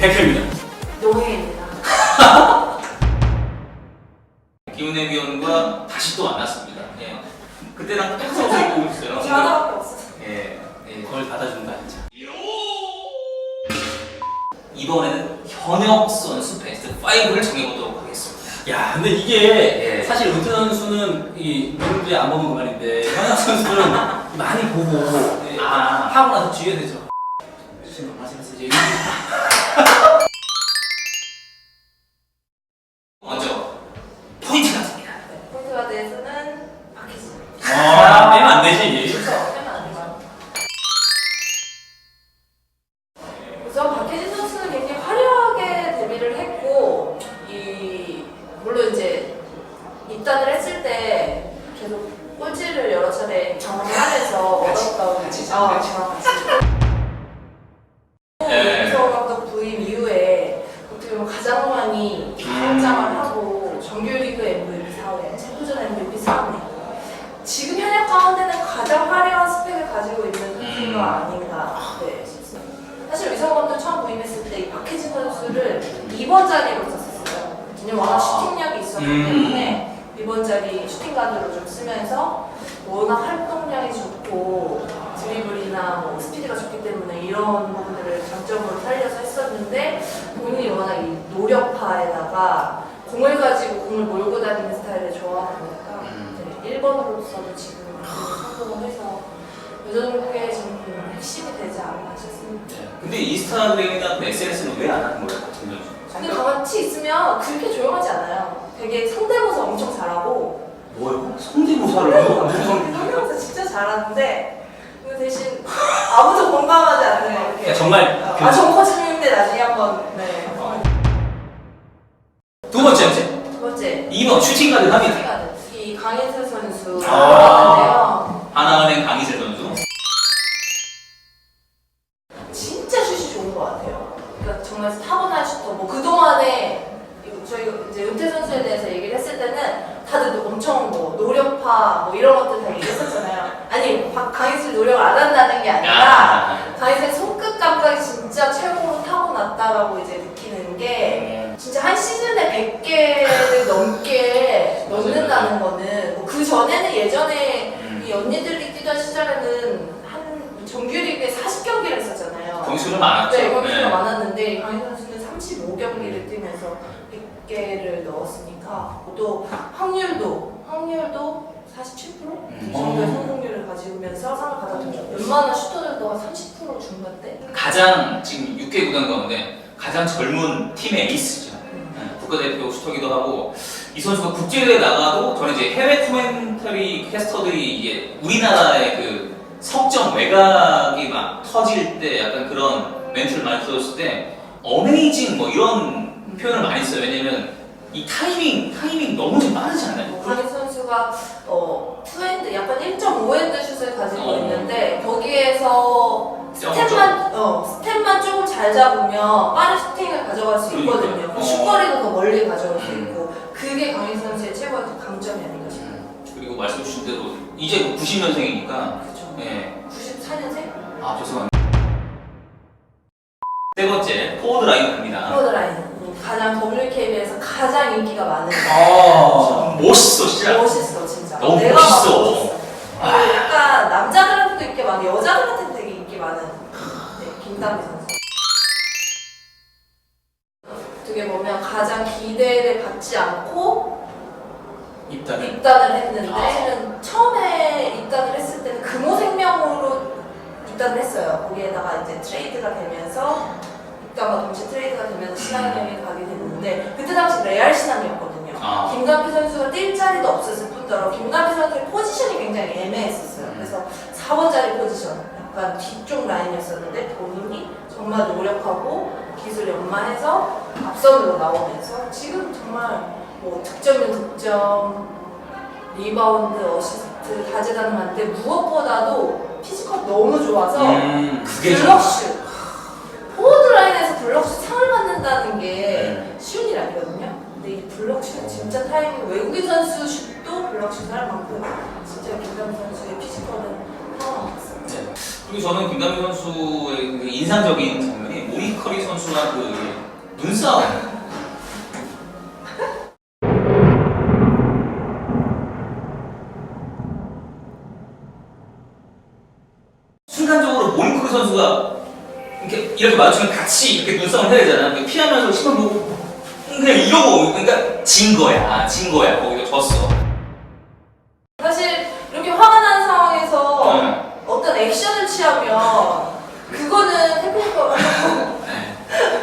100회입니다. 노해입니다. 김은혜 위원과 다시 또 만났습니다. 예. 그때랑 똑같은 옷을 입고 있어요. 저 하나밖에 없어. 예. 예. 그걸 받아준다 진짜. 이번에는 현역 선수 베스트 5를 정해보도록 하겠습니다. 야, 근데 이게 예. 사실 은퇴 선수는 이 누군지 안 보는 그만인데 현역 선수는 많이 보고 예, 아. 하고 나서 뒤에 되죠. 지금 말씀하세요. 이제 입단을 했을 때 계속 꼴찌를 여러 차례 경험을 하면서 같이, 얻었다고 같이, 아, 같이. 네. 이성호 감독 부임 이후에 어떻게 보면 가장 많이 성장을 하고 정규리그 MVP 사회, 챔프전 MVP 사회 지금 현역 가운데는 가장 화려한 스펙을 가지고 있는 선수가 음. 아닌가 네, 싶습니다. 사실 이성호 감독 처음 부임했을 때 이 박혜진 선수를 2번 자리로 썼었어요. 왜냐면 워낙 아. 슈팅력이 있었기 음. 때문에 2번 자리 슈팅 가드로 좀 쓰면서 워낙 활동량이 좋고 드리블이나 뭐 스피드가 좋기 때문에 이런 부분들을 장점으로 살려서 했었는데 본인이 워낙 이 노력파에다가 공을 가지고 공을 몰고 다니는 스타일을 좋아하다 보니까 음. 네, 1번으로서도 지금 성공을 해서 여전국의 좀 핵심이 되지 않나 싶습니다. 네. 근데 인스타그램이나 SNS는 왜 안 하는 거예요? 근데 같이 있으면 그렇게 조용하지 않아요. 되게 성대모사 엄청 잘하고 뭐요? 성대모사를 해요? 무슨 성- 성대모사 진짜 잘하는데 그 대신 아무도 공감하지 않는 이렇게 그러니까 정말 그- 아, 정 커지는데 나중에 한번 네. 두 번째 두 번째 2번 슈팅 가드 합니다. 시간은 이 강인슬 선수 아. 100개를 넘게 맞아요, 넘는다는 거는 뭐 그 전에는 예전에 음. 이 언니들이 뛰던 시절에는 한 정규리그에 40경기를 했었잖아요. 경수는 많았죠. 네, 경기가 네. 많았는데 강희 선수는 35경기를 뛰면서 100개를 넣었으니까 또 확률도 확률도 47% 음. 정도의 어. 성공률을 가지면서 상을 받았죠. 웬만한 슈터들도 한 30% 중반대. 가장 지금 6개 구단 가운데 가장 젊은 팀의 에이스죠. 네, 국가대표 슈터기도 하고 이 선수가 국제대회 나가도 저는 이제 해외 코멘터리 캐스터들이 이게 우리나라의 그 석점 외곽이 막 터질 때 약간 그런 멘트를 많이 써줬을 때 어메이징 뭐 이런 표현을 많이 써요. 왜냐면 이 타이밍 타이밍 너무 좀 빠르지 않나요? 강희 선수가 어, 투핸드 약간 1.5핸드 슛을 가지고 어. 있는데 거기에서 점, 스텝만 어, 스텝만 조금 잘 잡으면 빠른 슈팅을 가져갈 수 있거든요. 그러니까요. 그 어. 슛거리도 더 멀리 가져갈 수 음. 있고 그게 강희 선수의 최고의 강점이 아닌가 싶어요. 음, 그리고 말씀 주신 대로 이제 90년생이니까 그렇죠. 예. 94년생? 아 죄송합니다. 세 번째 포워드 라인 갑니다. 포워드라인 가장 WKB에서 가장 인기가 많은 아. 멋있어 진짜. 멋있어 진짜 너무 내가 멋있어. 봐도 멋있어. 그리고 약간 남자들한테도 인기 많고 여자들한테도 되게 인기 많은 네, 김다미 했는데 아. 처음에 입단을 했을 때는 금호생명으로 입단을 했어요. 거기에다가 이제 트레이드가 되면서 입단과 동시에 트레이드가 되면서 신한은행에 가게 됐는데 그때 당시 레알 신한이었거든요. 아. 김남필 선수가 뛸 자리도 없었을 뿐더러 김남필 선수의 포지션이 굉장히 애매했었어요. 그래서 4번 자리 포지션, 약간 뒤쪽 라인이었었는데 본인이 정말 노력하고 기술 연마해서 앞선으로 나오면서 지금 정말 뭐 득점은 득점, 리바운드, 어시스트 다재다능 한데 무엇보다도 피지컬 너무 좋아서 음, 그게 좀 블럭슛 포워드 라인에서 블럭슛 상을 받는다는 게 네. 쉬운 일 아니거든요. 근데 이 블럭슛 진짜 타이밍 외국인 선수 슛도 블럭슛 할 만큼 진짜 김남 선수의 피지컬은 하나같습니다 네. 그리고 저는 김남희 선수의 그 인상적인 장면이 모니카 커리 선수랑 그 눈싸움. 순간적으로 모닝 커리 선수가 이렇게 이렇게 마주치면 같이 이렇게 눈싸움을 해야 되잖아. 그러니까 피하면서 시선 보고 그냥 이러고 그러니까 진 거야, 진 거야. 거기서 졌어. 사실 이렇게 화가 난 상황에서 응. 어떤 액션을 취하면 그거는 테크니컬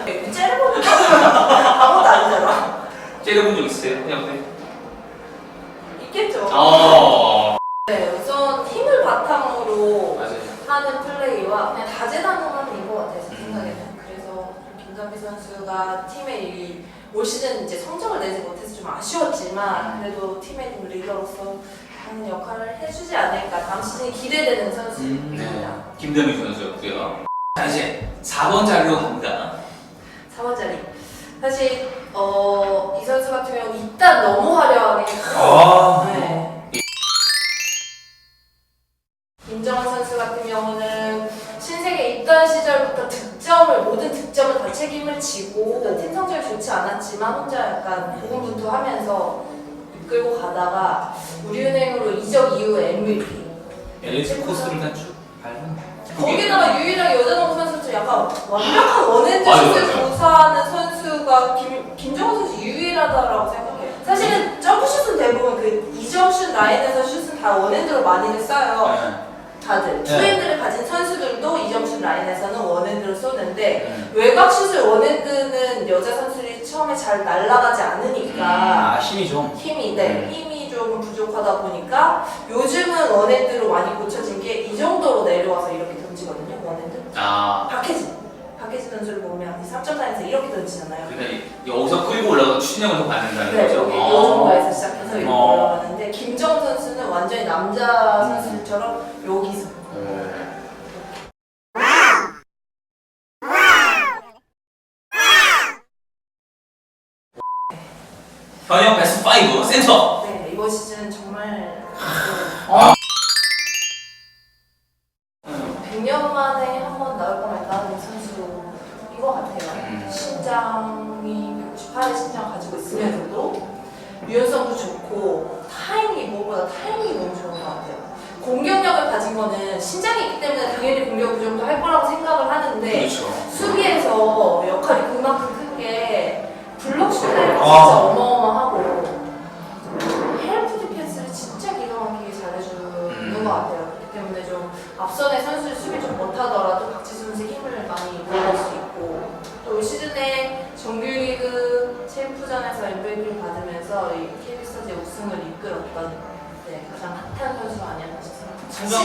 네. 째려보는 거 아무것도 아니잖아. 째려본 적 있어요? 그냥 있겠죠. 어. 네, 우선 힘을 바탕으로 맞아요. 하는 플레이와 그냥 다재다능함인 것 같아요, 제 음. 생각에는. 그래서 김선비 선수가 팀의 이 올 시즌 이제 성적을 내지 못해서 좀 아쉬웠지만 그래도 팀의 좀 리더로서 하는 역할을 해주지 않을까. 다음 시즌이 기대되는 선수입니다. 네. 김대민 선수였고요. 자 이제 4번 자리로 갑니다. 4번 자리. 사실 어, 이 선수 같은 경우 는 일단 너무 화려하게 책임을 지고 팀 성적이 좋지 않았지만 혼자 약간 고군분투하면서 이끌고 가다가 우리은행으로 이적 이후에 MVP. LG 코스를 다 쭉 밟은. 거기다가 유일하게 여자 농구 선수들 약간 완벽한 원핸드 맞아, 슛을 맞아. 구사하는 선수가 김, 김정은 선수 유일하다라고 생각해요. 사실은 점프슛은 대부분 그 이점 슛 라인에서 슛은 다 원핸드로 많이들 쏴요. 네. 다들. 네. 투핸드를 가진 선수들도 이점슛 라인에서는 원핸드로 쏘는데 네. 외곽 슛을 원핸드는 여자 선수들이 처음에 잘 날아가지 않으니까 아 힘이 좀. 힘이 네 음. 힘이 조금 부족하다 보니까 요즘은 원핸드로 많이 고쳐진 게 이 정도로 내려와서 이렇게 던지거든요 원핸드 아 박혜진 박혜진 선수를 보면 3점 라인에서 이렇게 던지잖아요 그러니까 여기서 끌고 올라가서 추진력을 더 받는다는 네 거죠. 여기 이 어. 정도에서 시작해서 이렇게 어. 올라가는데 김정 선수는 완전히 남자 선수들처럼 여기서 현역 베스트 5 센터. 네 이번 시즌 정말 아. 거는 신장이 있기 때문에 당연히 공격 그 정도 할 거라고 생각을 하는데 그렇죠. 수비에서 역할이 그만큼 큰 게 블록 슈타일이 진짜 아. 어마어마하고 헬프 디펜스를 진짜 기가 막히게 잘해주는 음. 것 같아요. 그렇기 때문에 좀 앞선의 선수를 수비 좀 못하더라도 박지수 선수의 힘을 많이 보여줄 수 있고 또 올 시즌에 정규리그 챔프전에서 MVP를 받으면서 이 KB스타즈 우승을 이끌었던 네, 가장 핫한 선수가 아니었나 싶습니다.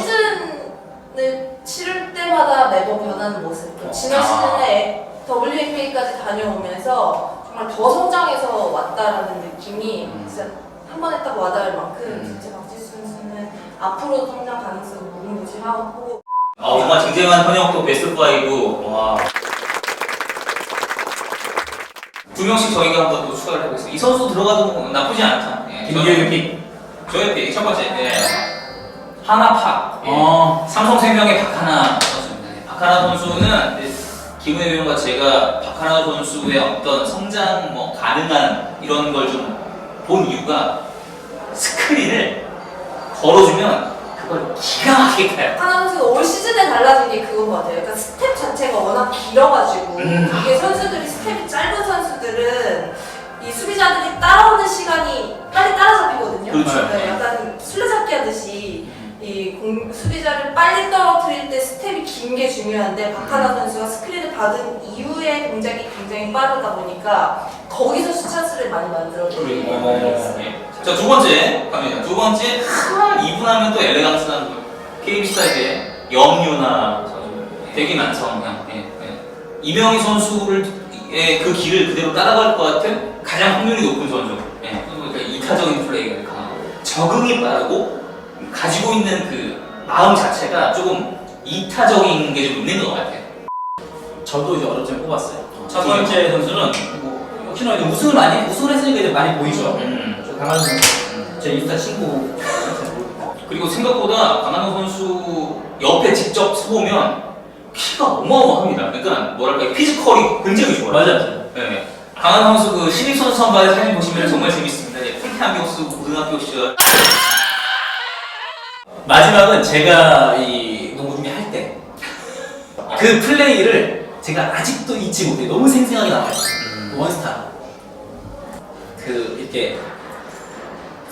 시즌을 치를 때마다 매번 변하는 모습. 또 지난 아. 시즌에 WNBA까지 다녀오면서 정말 더 성장해서 왔다라는 느낌이 음. 진짜 한 번에 딱 와닿을 만큼 음. 진짜 박지수 선수는 앞으로 성장 가능성이 무궁무진하고 아 정말 쟁쟁한 현역도 베스트 5. 와. 두 명씩 저희가 한번 또 추가를 해보겠습니다. 이 선수 들어가도 뭐 나쁘지 않다. 예, 김기현 픽. 저의 픽첫 번째. 예. 하나파. 예. 어. 삼성생명의 박하나 선수입니다. 네, 박하나 선수는 이제 김은혜 위원과 제가 박하나 선수의 어떤 성장 뭐 가능한 이런 걸 좀 본 이유가 스크린을 걸어주면 그걸 기가 막히게 타요. 하나 선수가 올 시즌에 달라진 게 그건 것 같아요. 그러니까 스텝 자체가 워낙 길어가지고 음. 이게 선수들이 스텝이 짧은 선수들은 이 수비자들이 따라오는 시간이 빨리 따라잡히거든요. 그렇죠. 네, 약간 술래잡기 하듯이 이 공, 수비자를 빨리 떨어뜨릴 때 스텝이 긴 게 중요한데 박하나 선수가 스크린을 받은 이후에 동작이 굉장히 빠르다 보니까 거기서 슈찬스를 많이 어, 예. 자, 두 번째 갑니다. 두 번째, 하, 이분하면 또 엘레강스한 분. KB스타의 염유나 선수. 되게 많죠. 예, 예. 이명희 선수를, 의그 길을 그대로 따라갈 것 같은 가장 확률이 높은 선수. 이타적인 플레이가 강하고, 적응이 빠르고, 가지고 있는 그 마음 자체가 조금 이타적인 게 좀 있는 것 같아요. 저도 이제 어렵게 뽑았어요. 첫두 개. 번째 선수는 뭐 역시나 이제 우승을 많이 우승을 했으니까 이제 많이 보이죠. 음. 저 강한 선수. 음. 제 인스타 친구. 그리고 생각보다 강한호 선수 옆에 직접 서보면 키가 어마어마합니다. 그러니까 뭐랄까 피지컬이 굉장히 좋아요. 맞아. 네. 강한 선수 그 신입 선수 선발의 사진 보시면 정말 재밌습니 안경 쓰고 고등학교 시절 마지막은 제가 이 농구 중에 할 때 그 플레이를 제가 아직도 잊지 못해. 너무 생생하게 남아있어요. 음. 원스타. 그 이렇게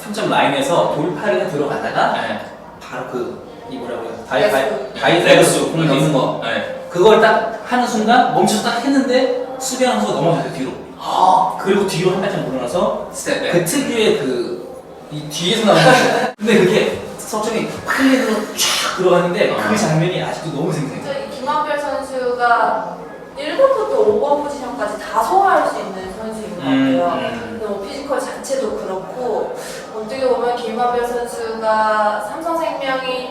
3점 라인에서 돌파를 들어가다가 네. 바로 그 이 뭐라고요? 다이 다이 레그스. 다이 레그스 공 넣는 거. 네. 그걸 딱 하는 순간 멈춰서 딱 했는데 수비하는 선수가 넘어져요 뒤로. 아, 그리고 뒤로 한 발짝 물러나서 스텝백. 그 특유의 그 이 뒤에서 나오는 거. 근데 그게 석점이 클린으로 쫙 들어갔는데 아. 그 장면이 아직도 너무 생생해. 진짜 이 김한별 선수가 1번부터 5번 포지션까지 다 소화할 수 있는 선수인 것 음, 같아요. 음. 근데 뭐 피지컬 자체도 그렇고 어떻게 보면 김한별 선수가 삼성생명이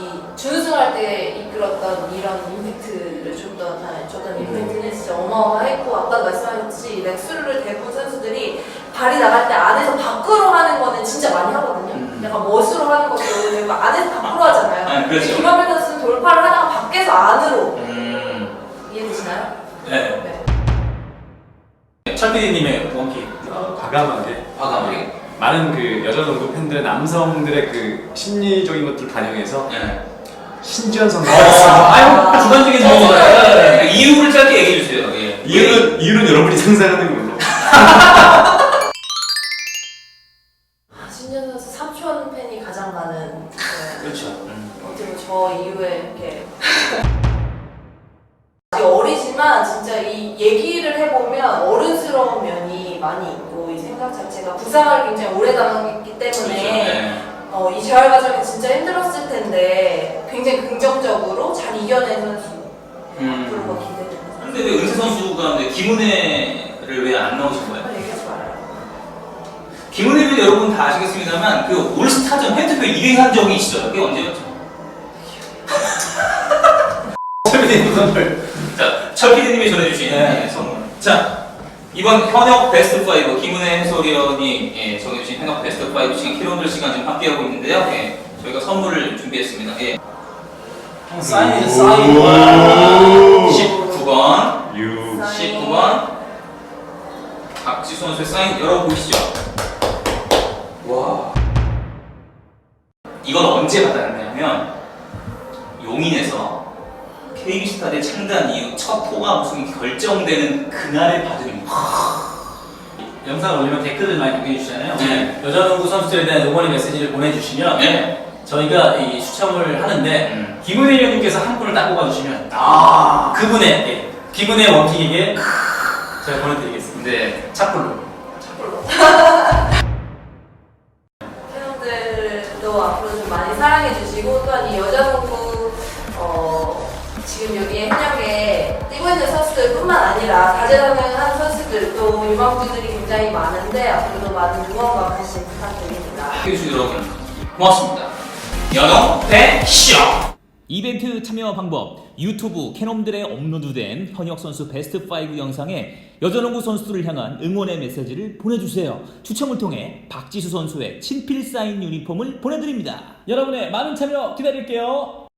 이 준우승할 때 이끌었던 이런 임팩트를 줬던 아, 줬던 임팩트는 진짜 어마어마했고 아까 말씀하셨듯이 렉스루를 대부분 선수들이 발이 나갈 때 안에서 밖으로 하는 거는 진짜 많이 하거든요. 음. 약간 멋으로 하는 것도 대부분 안에서 밖으로 하잖아요. 아, 그렇죠. 김한별 선수는 돌파를 하다가 밖에서 안으로 음. 이해되시나요? 네. 네. 철PD님의 원킥. 어, 과감하게 과감하게. 많은 그 여자 농구 팬들의 남성들의 그 심리적인 것들을 반영해서 네. 신지현 선수 아, 아유 주관적인 어, 질문이다. 네. 이유를 짧게 얘기해 주세요. 예. 이유는 이유는 여러분이 상상하는 걸로 신 선수가 근데 김은혜를 왜안 나오신 거예요? 얘기하지 말아요 김은혜는 여러분 다 아시겠습니다만 그 올스타전 헤드표 2위 한 적이 있어요. 그게 언제였죠? 철PD님 선물. 자, 철 PD님이 전해주신 네. 예, 선물. 자, 이번 현역 베스트 5 김은혜 해설위원이 예, 정해주신 현역 베스트 5 시간 키로들 시간 지금 함께하고 있는데요. 예, 저희가 선물을 준비했습니다. 예, 사인 사인. 선수의 사인 열어보시죠. 와. 이건 언제 받았냐면 용인에서 KB스타대 창단 이후 첫 통합 우승이 결정되는 그날에 받으입니다. 영상을 올리면 댓글을 많이 남겨주시잖아요. 네. 여자 농구 선수들에 대한 응원의 메시지를 보내주시면 네. 저희가 이 추첨을 하는데 음. 김은혜 의원님께서 한 분을 딱 뽑아주시면 아 그분의 예, 김은혜 원킥에게 제가 보내드리겠습니다. 네. 착불로. 팬분들도 앞으로 좀 많이 사랑해 주시고 또한 이 여자 농구 어, 지금 여기에 현역에 뛰고 있는 선수들뿐만 아니라 다재다능한 선수들 또 유망주들이 굉장히 많은데 앞으로도 많은 응원과 관심 부탁드립니다. 해주신 여러분 고맙습니다. 연어 대쇼. 이벤트 참여 방법 유튜브 캐놈들에 업로드된 현역 선수 베스트 5 영상에 여자농구 선수들을 향한 응원의 메시지를 보내주세요. 추첨을 통해 박지수 선수의 친필 사인 유니폼을 보내드립니다. 여러분의 많은 참여 기다릴게요.